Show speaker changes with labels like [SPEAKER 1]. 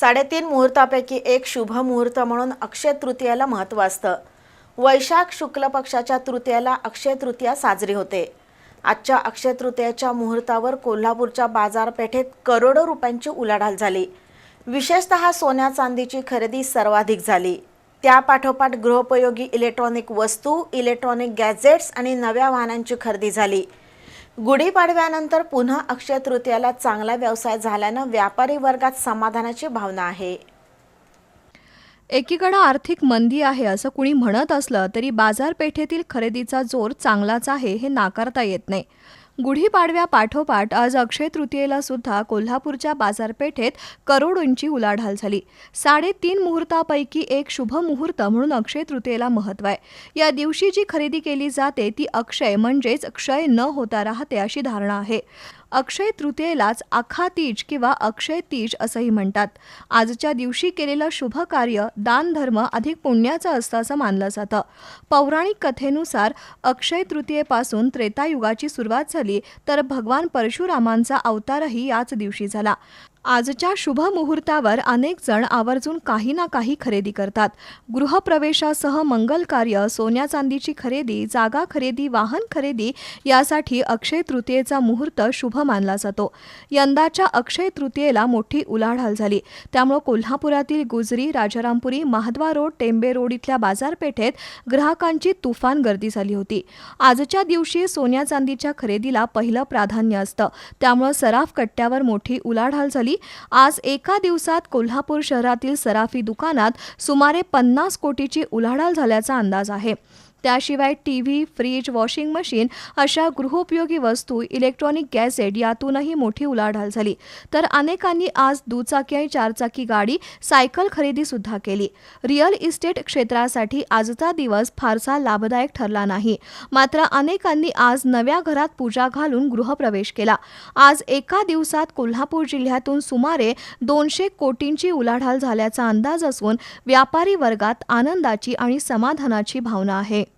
[SPEAKER 1] साडेतीन मुहूर्तापैकी एक शुभ मुहूर्त म्हणून अक्षय तृतीयाला महत्त्व असतं. वैशाख शुक्ल पक्षाच्या तृतीयाला अक्षय तृतीया साजरी होते. आजच्या अक्षय तृतीयाच्या मुहूर्तावर कोल्हापूरच्या बाजारपेठेत करोडो रुपयांची उलाढाल झाली. विशेषतः सोन्या चांदीची खरेदी सर्वाधिक झाली. त्यापाठोपाठ गृहोपयोगी इलेक्ट्रॉनिक वस्तू इलेक्ट्रॉनिक गॅजेट्स आणि नव्या वाहनांची खरेदी झाली. गुढीपाडव्यानंतर पुन्हा अक्षय तृतीयाला चांगला व्यवसाय झाल्यानं व्यापारी वर्गात समाधानाची भावना आहे.
[SPEAKER 2] एकीकडं आर्थिक मंदी आहे असं कुणी म्हणत असलं तरी बाजारपेठेतील खरेदीचा जोर चांगलाच आहे हे नाकारता येत नाही. गुढीपाडव्या पाठोपाठ आज अक्षय तृतीयेला सुद्धा कोल्हापूरच्या बाजारपेठेत करोडोंची उलाढाल झाली. साडेतीन मुहूर्तापैकी एक शुभ मुहूर्त म्हणून अक्षय तृतीयेला महत्त्व आहे. या दिवशी जी खरेदी केली जाते ती अक्षय म्हणजेच क्षय न होता राहते अशी धारणा आहे. अक्षय तृतीयेलाच आखा तीज किंवा अक्षय तीज असंही म्हणतात. आजच्या दिवशी केलेलं शुभ कार्य दानधर्म अधिक पुण्याचं असतं असं मानलं जातं. पौराणिक कथेनुसार अक्षय तृतीयेपासून त्रेतायुगाची सुरुवात झाली तर भगवान परशुरामांचा अवतारही याच दिवशी झाला. आजच्या शुभ मुहूर्तावर अनेक जण आवर्जून काही ना काही खरेदी करतात. गृहप्रवेशासह मंगल कार्य सोन्या चांदीची खरेदी जागा खरेदी वाहन खरेदी यासाठी अक्षय तृतीयेचा मुहूर्त शुभ मानला जातो. यंदाच्या अक्षय तृतीयेला मोठी उलाढाल झाली. त्यामुळे कोल्हापुरातील गुजरी राजारामपुरी महाद्वा रोड टेंबे रोड इथल्या बाजारपेठेत ग्राहकांची तुफान गर्दी झाली होती. आजच्या दिवशी सोन्या चांदीच्या खरेदीला पहिलं प्राधान्य असतं. त्यामुळं सराफ कट्ट्यावर मोठी उलाढाल झाली. आज एका दिवसात कोल्हापूर शहरातील सराफी दुकानात सुमारे पन्नास कोटीची उलाढाल झाल्याचा अंदाज आहे. त्याशिवाय T V fridge washing machine अशा गृहोपयोगी वस्तू इलेक्ट्रॉनिक गॅझेट यातूनही मोठी उलाढाल झाली. तर अनेकांनी आज दुचाकी आणि चारचाकी गाडी सायकल खरेदी सुद्धा केली. रिअल इस्टेट क्षेत्रासाठी आजचा दिवस फारसा लाभदायक ठरला नाही. मात्र अनेकांनी आज नव्या घरात पूजा घालून गृहप्रवेश केला. आज एका दिवसात कोल्हापूर जिल्ह्यातून सुमारे दोनशे कोटींची उलाढाल झाल्याचा अंदाज असून व्यापारी वर्गात आनंदाची आणि समाधानाची भावना आहे.